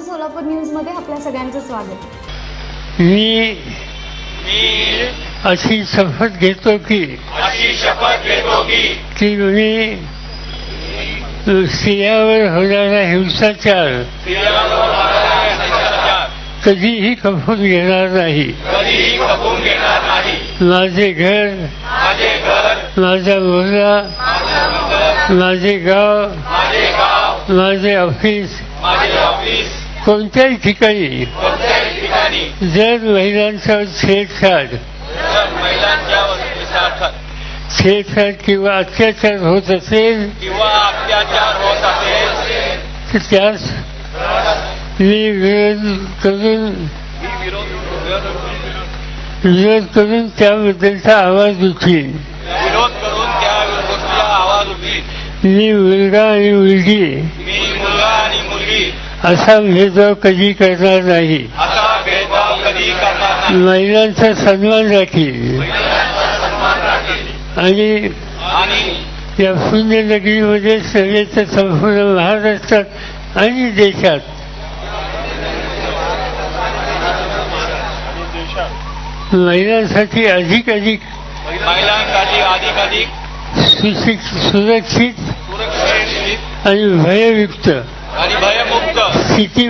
सोलापूर न्यूजमध्ये आपल्या सगळ्यांचं स्वागत. मी मी अशी शपथ घेतो की अशी शपथ घेतो की की मी स्त्रियावर होणारा हिंसाचार कधीही खपून घेणार नाही. कधीही खपून घेणार नाही. माझे घर माझे घर माझा मुलगा माझे गाव माझे माझे माझे ऑफिस कोणत्याही ठिकाणी जर महिलांचा छेडछाड छेडछाड किंवा अत्याचार होत असेल तर त्यास मी विरोध करून विरोध करून त्याबद्दलचा आवाज उठवीन. विरोध करून त्या विरोधातला आवाज उठवीन. मी मुलगा आणि मुलगी मी मुलगा आणि मुलगी असा भेदभाव कधी करणार नाही. महिलांचा सन्मान राखील. आणि या पुण्यनगरीमध्ये सगळे तर संपूर्ण महाराष्ट्रात आणि देशात. महिलांसाठी अधिक अधिक सुरक्षित आणि भययुक्त. स्थिती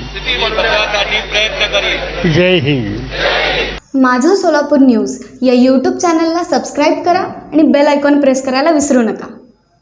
स्थिती बनवण्यासाठी प्रयत्न करील जय हिंद. माझं सोलापूर न्यूज या यूट्यूब चॅनलला सबस्क्राईब करा आणि बेल आयकॉन प्रेस करायला विसरू नका.